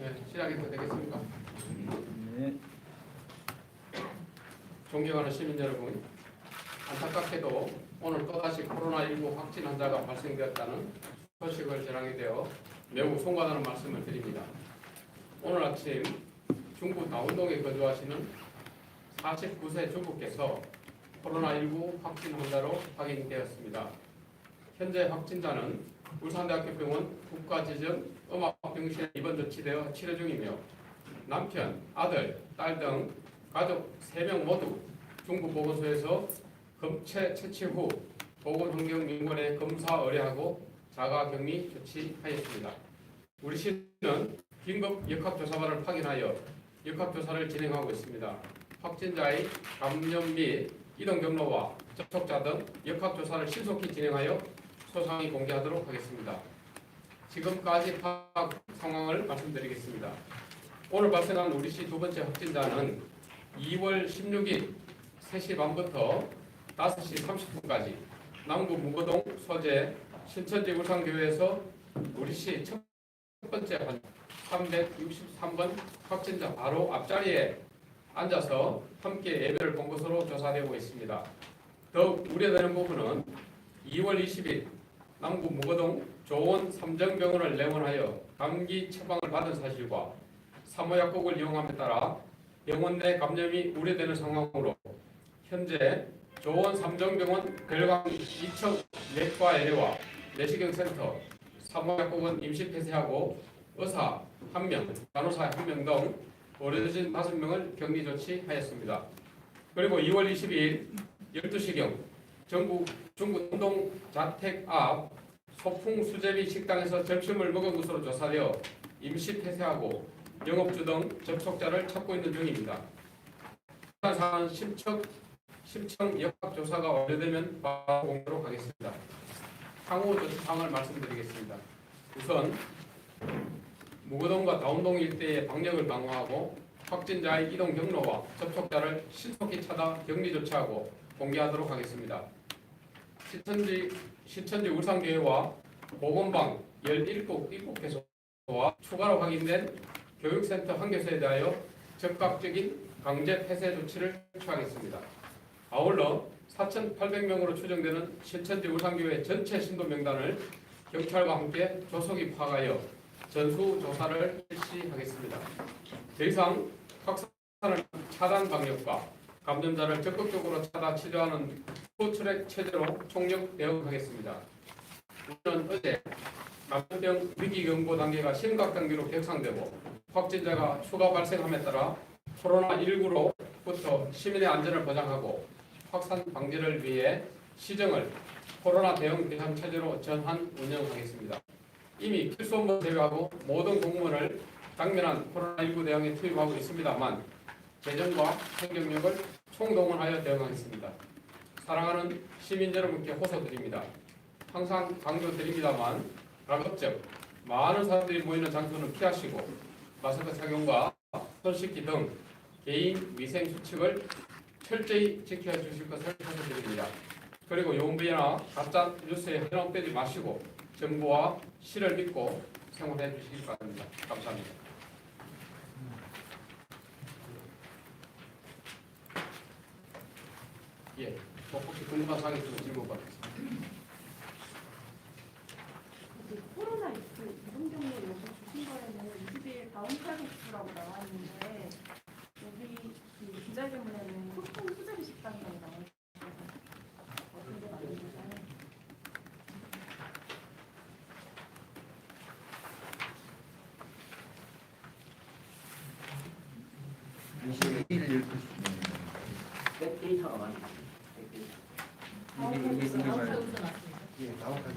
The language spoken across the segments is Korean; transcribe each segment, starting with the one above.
네, 시작해도 되겠습니까? 네. 존경하는 시민 여러분, 안타깝게도 오늘 또다시 코로나19 확진 환자가 발생되었다는 소식을 전하게 되어 매우 송구하다는 말씀을 드립니다. 오늘 아침 중부 다운동에 거주하시는 49세 주부께서 코로나19 확진 환자로 확인되었습니다. 현재 확진자는 울산대학교 병원 국가지정 음압병실에 입원 조치되어 치료 중이며 남편, 아들, 딸 등 가족 3명 모두 중부보건소에서 검체 채취 후 보건환경민원에 검사 의뢰하고 자가격리 조치하였습니다. 우리 시는 긴급 역학조사반을 파견하여 역학조사를 진행하고 있습니다. 확진자의 감염 및 이동 경로와 접촉자 등 역학조사를 신속히 진행하여 소상히 공개하도록 하겠습니다. 지금까지 파악 상황을 말씀드리겠습니다. 오늘 발생한 우리시 두 번째 확진자는 2월 16일 3시 반부터 5시 30분까지 남구 무거동 소재 신천지 울산교회에서 우리시 첫 번째 환 363번 확진자 바로 앞자리에 앉아서 함께 예배를 본 것으로 조사되고 있습니다. 더욱 우려되는 부분은 2월 20일 남구 무거동 조원 삼정병원을 내원하여 감기 처방을 받은 사실과 사모약국을 이용함에 따라 병원 내 감염이 우려되는 상황으로 현재 조원 삼정병원 별강 2층 내과 의뢰와 내시경센터 사모약국은 임시 폐쇄하고 의사 1명, 간호사 1명 등 의료진 5명을 격리 조치하였습니다. 그리고 2월 22일 12시경 전국 중구 동동 자택 앞 소풍 수제비 식당에서 점심을 먹은 것으로 조사되어 임시 폐쇄하고 영업주 등 접촉자를 찾고 있는 중입니다. 사안 심층 심층 역학 조사가 완료되면 바로 공개하도록 하겠습니다. 향후 조치 사항을 말씀드리겠습니다. 우선 무거동과 다운동 일대의 방역을 강화하고 확진자의 이동 경로와 접촉자를 신속히 찾아 격리 조치하고 공개하도록 하겠습니다. 시천지 시천지 울산교회와 보건방 17 입국해소와 추가로 확인된 교육센터 한 개소에 대하여 적극적인 강제 폐쇄 조치를 취하겠습니다. 아울러 4,800명으로 추정되는 신천지 울산교회 전체 신도 명단을 경찰과 함께 조속 입학하여 전수 조사를 실시하겠습니다. 더 이상 확산을 차단 방역과 감염자를 적극적으로 찾아 치료하는 후트랙 체제로 총력 대응하겠습니다. 우리는 어제 감염병 위기 경보 단계가 심각 단계로 격상되고 확진자가 추가 발생함에 따라 코로나19로부터 시민의 안전을 보장하고 확산 방지를 위해 시정을 코로나 대응 대상 체제로 전환 운영하겠습니다. 이미 필수 업무 제외하고 모든 공무원을 당면한 코로나19 대응에 투입하고 있습니다만 재정과 행정력을 총동원하여 대응하겠습니다. 사랑하는 시민 여러분께 호소드립니다. 항상 강조드립니다만 가급적 많은 사람들이 모이는 장소는 피하시고 마스크 착용과 손 씻기 등 개인 위생 수칙을 철저히 지켜 주실 것을 부탁드립니다. 그리고 용비나 가짜 뉴스에 현혹되지 마시고 정부와 시를 믿고 생활해 주시기 바랍니다. 감사합니다. 예, 뭐 혹시 궁금한 사항이 질문 받겠습니다. 그 코로나 이스 이동 경로 여기 주신 거에는 20일 다운 칼국수라고 나와 있는데 여기 그 기자회견문에는 소풍 수제비 식당이라고 나와 있어서 어떤 게 맞는가요? 백 데이터가 많이 다운 이게- 이게- 칼국수 이게 다운 말이야. 칼국수 맞습니다. 예, 다음 칸.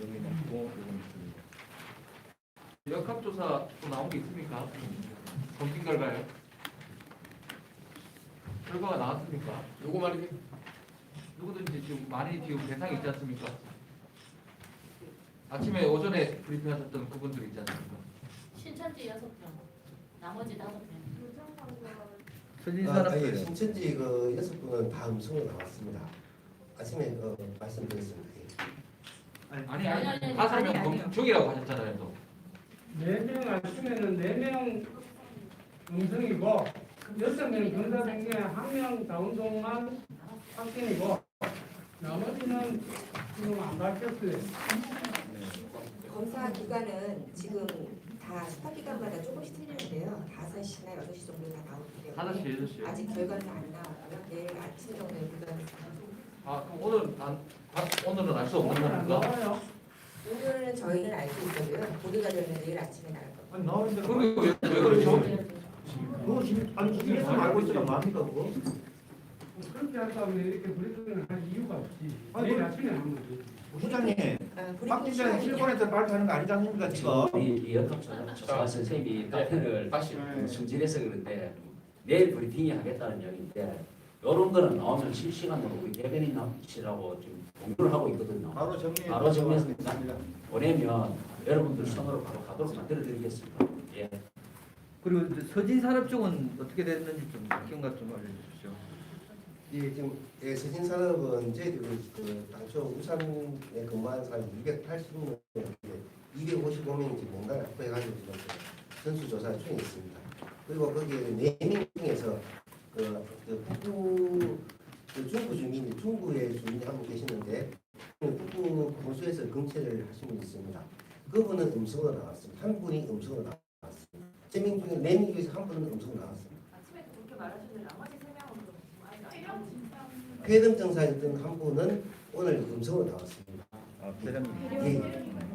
여기 남고 이건 있습니다. 역학조사 또 나온 게 있습니까? 검진 결과요? 결과가 나왔습니까? 누구 말입니까? 누구든지 지금 많이 지금 대상이 있지 않습니까? 아침에 오전에 브리핑하셨던 그분들 있지 않습니까? 신천지 여섯 명, 나머지 다섯 명. 틀린 아, 사람들 아니, 신천지 그 여섯 분은 다 음성으로 나왔습니다. 아침에 어, 말씀드렸습니다. 예. 아니 아니, 아니 아니, 다섯 아니, 명 아니요. 검중 중이라고 하셨잖아요 또. 네명 아침에는 네명 음성이고 여섯 명 검사 중에 한명 다운동만 확진이고 나머지는 지금 안 밝혔어요. 검사 기간은 지금 다 스타 기간마다 조금씩 틀리는데요. 5시나 6시 정도 다 나오기 때문에 여섯 시. 아직 결과는 안 나왔고요. 내일 아침 정도에 그건 아 그럼 오늘 안 아, 오늘은 알 수 없는 오늘 안 겁니까? 나와요. 오늘은 저희는 알 수 있고요. 보도가 되면 내일 아침에 나갈 겁니다. 아니 나오는데 그게 왜, 왜 그렇죠? 그거 지금 아니 집에서 알고 있으면 뭐합니까 그거? 그렇게 할 거면 이렇게 브리핑을 할 이유가 없지. 아니, 내일 그- 아침에 하는 거지. 부장님 아, 브리핑 박진전 시간이 실권에서 발표하는 거 아니지 않습니까 지금? 이 연합조사 선생님이 카페를 다시 승진해서 그런데 내일 브리핑이 하겠다는 이야기인데 이런 거는 나오면 실시간으로 우리 대변인하시라고 지금 공부를 하고 있거든요. 바로 정리. 바로 정리해서 보내면 여러분들 손으로 바로 가도록 만들어 드리겠습니다. 예. 그리고 이제 서진 산업 쪽은 어떻게 됐는지 좀 기억나 좀 알려주십시오. 예, 지금 예, 서진 산업은 저희들이 그 당초 우산에 근무하는 사람이 280명, 255명인지 뭔가를 확보해가지고 지금 그 전수 조사 중에 있습니다. 그리고 거기에 4명 중에서 그, 그 북부 그 중부 주민, 중부의 주민이 한 분 계시는데 그 북부 공수에서 검체를 하신 분이 있습니다. 그분은 음성으로 나왔습니다. 한 분이 음성으로 나왔습니다. 3명 중에 4명 중에서 한 분은 음성으로 나왔습니다. 아침에 그렇게 말하셨는데 나머지 세 명은 좀 폐렴 증상이었던 한 분은 오늘 음성으로 나왔습니다. 아, 대장. 예,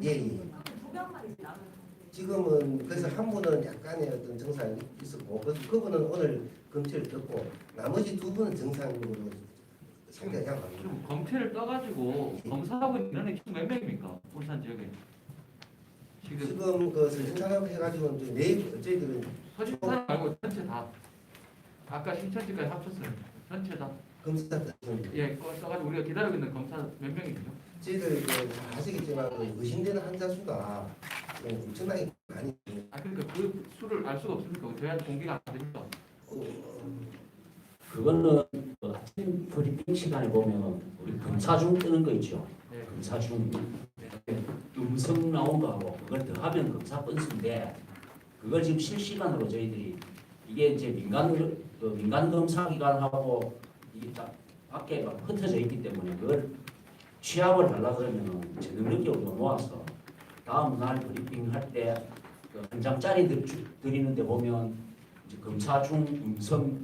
예, 예. 두 명만 이제 남은 지금은 그래서 한 분은 약간의 어떤 증상이 있었고 그, 그분은 오늘 검체를 떴고 나머지 두 분은 정상으로 상태가 양호합니다. 지금 검체를 떠가지고 검사하고 있는 인원이 총몇 명입니까? 울산 지역에. 지금 지금 그 서진산업 해가지고 이제 내일 저희들은 서진 산업 말고 전체 다. 아까 신천지까지 합쳤어요. 전체 다. 검사. 예, 꺼- 써가지고 우리가 기다리고 있는 검사 몇 명이죠? 저희들 그 아시겠지만 그 의심되는 환자 수가 지금 엄청나게 많이 아 그러니까 그 수를 알 수가 없습니까? 저희한테 공개가 안 됩니까? 어, 그거는 그 아침 브리핑 시간에 보면 우리 검사 중 뜨는 거 있죠. 네. 검사 중 음성 나온 거하고 그걸 더하면 검사 건수인데 그걸 지금 실시간으로 저희들이 이게 이제 민간 그 민간 검사 기관하고 이게 딱 밖에 막 흩어져 있기 때문에 그걸 취합을 하려 그러면 저녁늦게 우리가 모아서 다음 날 브리핑 할때한 장짜리 드- 주- 드리는데 보면 검사 중 음성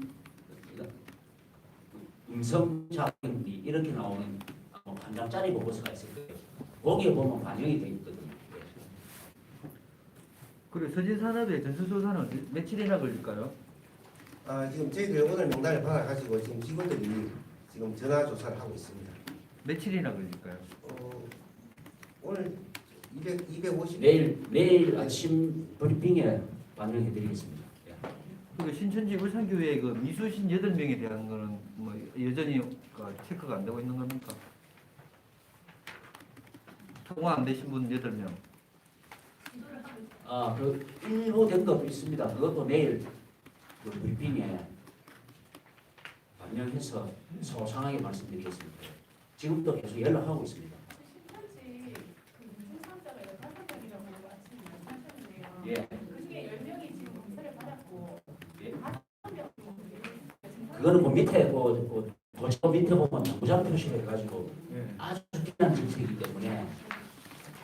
음성 자격이 이렇게 나오는 어, 한 장짜리 보고서가 있을 거예요. 거기에 보면 반영이 돼 있거든요. 그리고 서진 산업의 전수조사는 며칠이나 걸릴까요? 아, 지금 저희들 오늘 명단을 받아가지고 지금 직원들이 지금 전화 조사를 하고 있습니다. 며칠이나 걸릴까요? 어, 오늘 200, 250 내일 내일 아침 브리핑에 반영해 드리겠습니다. 예. 그리고 신천지 울산교회 그 미수신 8명에 대한 거는 뭐 여전히 그 체크가 안 되고 있는 겁니까? 통화 안 되신 분 8명. 아, 그 일부 된 것도 있습니다. 그것도 내일 그 브리핑에 반영해서 소상하게 말씀드리겠습니다. 지금도 계속 연락하고 있습니다. 신천지 그 무증상자가 15명이라고 아침에 말씀하셨는데요. 예. 그중에 10명이 지금 검사를 받았고 예. 5명 그거는 그 밑에 그, 그 도저 밑에 보면 무장 표시를 해가지고 아주 중요한 정책이기 때문에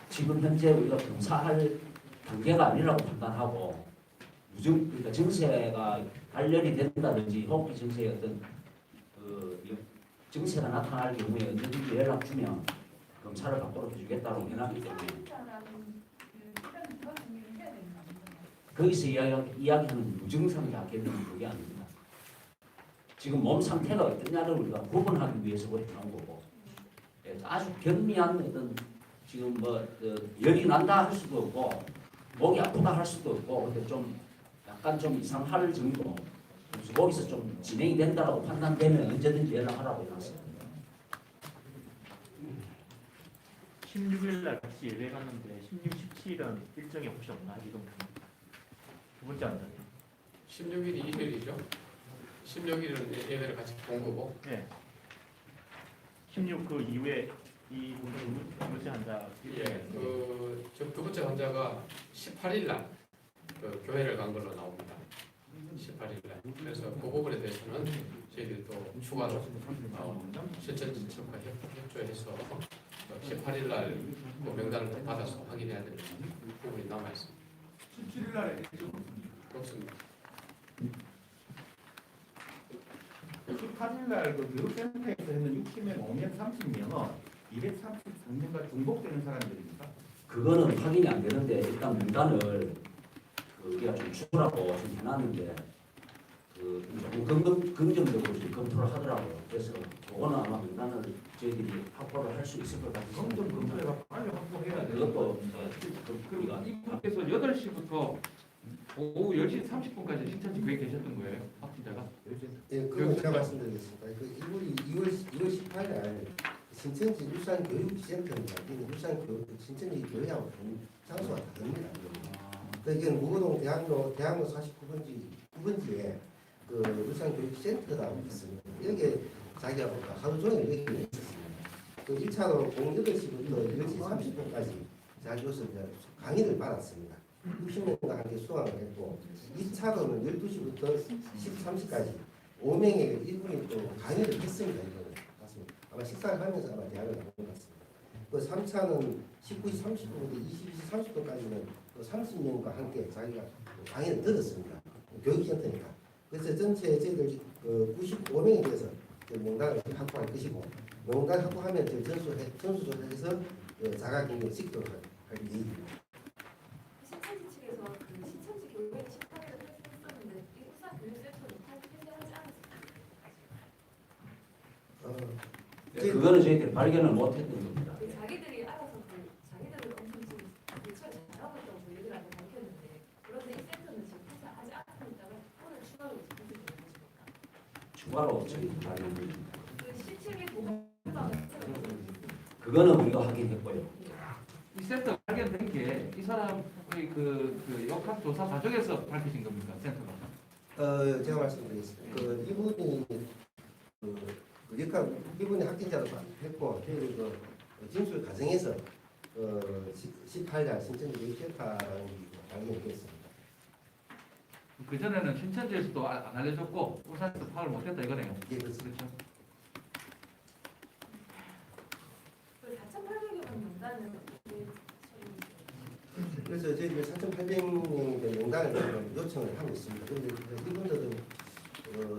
지금 현재 우리가 검사할 단계가 아니라고 판단하고 무증 그러니까 증세가 관련이 된다든지 호흡기 증세의 어떤 그 증세가 나타날 경우에 언제든지 연락 주면 검사를 받도록 해주겠다고 해놨기 때문에 거기서 이야기, 이야기하는 무증상자 개념은 그게 아닙니다. 지금 몸 상태가 어떠냐를 우리가 구분하기 위해서 그렇게 나온 거고 예, 아주 경미한 어떤 지금 뭐 그, 열이 난다 할 수도 없고 목이 아프다 할 수도 없고 근데 좀 약간 좀 이상할 정도 그래서 거기서 좀 진행이 된다라고 판단되면 언제든지 연락하라고 해놨어요. 16일 날 같이 예배 갔는데 16, 17일은 일정이 혹시 없나 이동 두 번째 안전이 16일이 일요일이죠. 16일은 예배를 같이 본 거고 예. 16 그 이후에 이 부분 두 번째 환자 예, 그, 저두 번째 환자가 18일 날, 그 교회를 간 걸로 나옵니다. 18일 날. 그래서 그 부분에 대해서는 저희들이 또 추가로 어, 실천지 측과 협- 협조해서 18일 날 그 명단을 또 받아서 확인해야 되는 부분이 남아 있습니다. 17일 날에 그렇습니다. 18일 날 그 교육센터에서 했는 60명, 530명은 233명과 중복되는 사람들입니까? 그거는 확인이 안 되는데 일단 명단을 그 우리가 좀 주라고 좀 해놨는데 그 조금 긍정, 긍정적으로 좀 검토를 하더라고요. 그래서 그거는 아마 명단을 저희들이 확보를 할 수 있을 것 같아요. 검정 검토해가 빨리 확보해야 돼요. 그것도 그 우리가 이분께서 8시부터 오후 10시 30분까지 신천지 교회 계셨던 거예요 확진자가 예, 그건 제가 말씀드리겠습니다. 그 이분이 2월 2월 18일 날 신천지 울산 교육센터입니다. 이 울산 교육 신천지 교회하고 좀 장소가 다릅니다. 그 이게 무거동 대학로 대학로 49번지 9번지에 그 울산 교육센터라고 있습니다. 여기에 자기가 하루 종일 여기 있었습니다. 그 1차로 08시부터 10시 30분까지 자기 이제 강의를 받았습니다. 60명과 함께 수강을 했고 2차로는 12시부터 13시까지 5명에게 1분이 또 강의를 했습니다. 이거는 맞습니다. 아마 식사를 하면서 아마 대학을 나온 것 같습니다. 그 3차는 19시 30분부터 22시 30분까지는 또 30명과 함께 자기가 강의를 들었습니다. 교육센터니까. 그래서 전체 저희들 그 95명에 대해서 그 명단을 확보할 것이고 명단 확보하면 저희 전수 전수조사해서 그 자가격리 시키도록 할 예정입니다. 그거는 저희들이 발견을 못했던 겁니다. 그 자기들이 알아서 그 자기들은 엄청 지금 잘하고 있다고 저희들한테 밝혔는데 그런데 이 센터는 지금 탈퇴하지 않고 있다가 오늘 추가로 지금? 추가로 저희들이 발견됩니다. 그 시책의 보호방을 그거는 우리가 확인했고요. 이 센터 발견된 게 이 사람의 그, 그 역학 조사 과정에서 밝혀진 겁니까 센터가 어, 제가 말씀드리겠습니다. 그 이분이 그, 그 역학 이분이 확진자로 했고 저희들 그 진술 과정에서 어, 18일 신천지 게 발견됐습니다. 그 전에는 신천지에서도 아- 안 알려줬고 울산에서 파악을 못했다 이거네요 예, 그렇습니다. 그렇죠 그 4,800여 명 명단은 왜 그래서 저희들이 4,800명의 명단을 지금 요청을 하고 있습니다. 그런데 그 이분들은 어,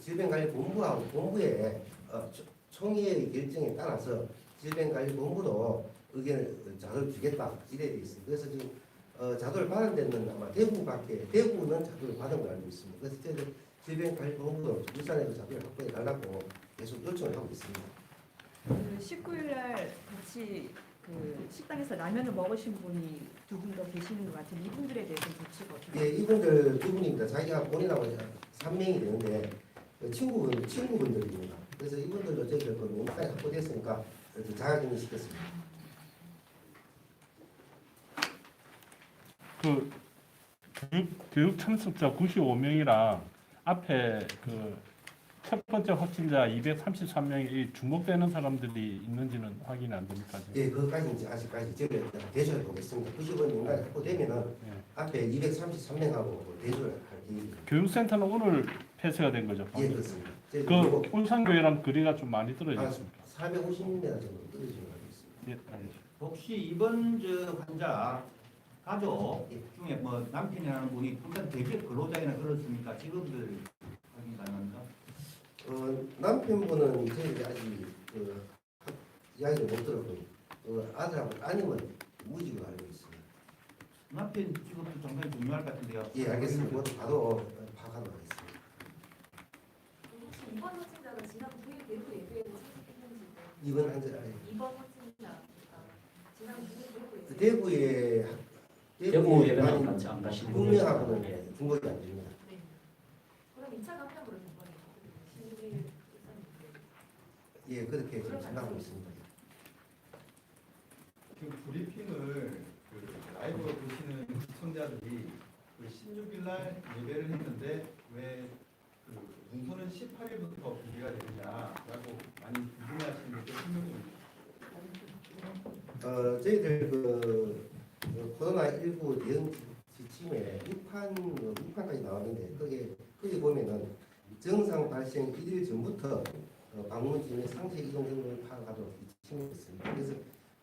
질병관리본부하고 본부의 어, 초- 총회의 결정에 따라서 질병관리본부도 의견을 자료를 주겠다 이래 돼 있습니다. 그래서 지금 어, 자료를 받은 데는 아마 대구밖에 대구는 자료를 받은 걸 알고 있습니다. 그래서 저희들 질병관리본부도 울산에도 자료를 확보해 달라고 계속 요청을 하고 있습니다. 그 19일 날 같이 그 식당에서 라면을 먹으신 분이 두 분 더 계시는 것 같은데 이분들에 대해서는 조치가 어떻게 예, 이분들 두 분입니다. 자기가 본인하고 3명이 되는데 그 친구분, 친구분들입니다. 그래서 이분들도 저희가 그 명단이 확보됐으니까 그래서 자가격리 시켰습니다. 그 교육, 교육 참석자 95명이랑 앞에 그 첫 번째 확진자 233명이 중복되는 사람들이 있는지는 확인이 안 됩니까? 지금? 예, 그것까지 이제 아직까지 저희가 대조해 보겠습니다. 90원 명단이 확보되면은 예. 앞에 233명하고 대조를 할 계획입니다. 교육센터는 오늘 폐쇄가 된 거죠? 예, 그렇습니다. 저희 그 울산교회랑 거리가 좀 많이 떨어졌습니다. 450m 정도 떨어진 걸 알고 있습니다. 예, 알겠습니다. 혹시 이번 저 환자 가족 중에 뭐 남편이라는 분이 일단 대기업 근로자이나 그렇습니까? 직업들 확인 가능합니까? 어, 남편분은 저희들이 아직 그 학- 이야기를 못 들었고요. 어, 아들하고 따님은 무직으로 알고 있습니다. 남편 직업도 상당히 중요할 것 같은데요. 예, 알겠습니다. 그것도 바로 어, 파악하도록 하겠습니다. 혹시 이번 확진자가 지난 9일 대구 예배에 도 참석했는지 이번 한자 아니, 이번 확진자가 지난 9일 대구 예배 대구에 대구 많이 같이 안 가시는 국명하고는 예. 중복이 안 됩니다. 네. 그럼 2차 감염으로 된 거네요. 16일 예, 그렇게 지금 생각하고 있습니다. 지금 브리핑을 그 라이브로 보시는 시청자들이 그 16일 날 예배를 했는데 왜그 문서는 18일부터 공개가 되느냐라고 많이 궁금해하시는 게 설명이 어, 저희들 그, 그 코로나 19 대응 지침에 6판, 6판까지 나왔는데 거기에, 거기 보면은 정상 발생 1일 전부터 어, 방문진의 상세 이동 경로를 파악하도록 지침했습니다. 그래서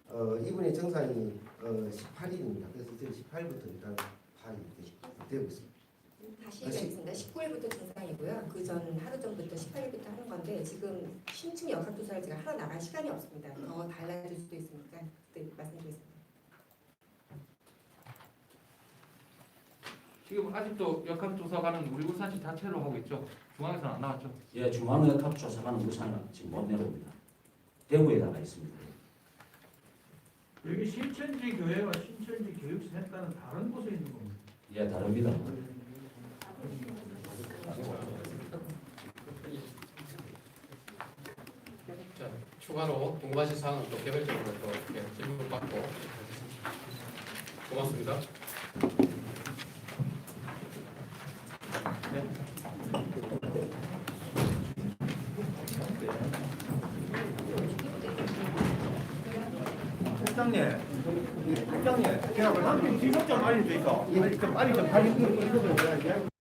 어, 이분의 정상이 어, 18일입니다. 그래서 이제 18일부터 일단 파악이 되- 되고 있습니다. 다시 얘기하겠습니다. 19일부터 증상이고요. 그 전 하루 전부터 18일부터 하는 건데 지금 신층 역학조사를 제가 하러 나갈 시간이 없습니다. 더 달라질 수도 있으니까 그때 말씀드리겠습니다. 지금 아직도 역학조사관은 우리 울산시 자체로 하고 있죠. 중앙에서는 안 나왔죠. 예, 중앙역학조사관은 우산은 지금 못 내려옵니다. 대구에 나가 있습니다. 여기 신천지 교회와 신천지 교육센터는 다른 곳에 있는 겁니다. 예, 다릅니다. 자, 추가로 궁금하신 사항은 또 개별적으로 또 이렇게 질문 받고. 고맙습니다. 회장님, 회장님, 제가 남편 지금 좀 알려주니까 빨리 좀 빨리 좀 빨리. 좀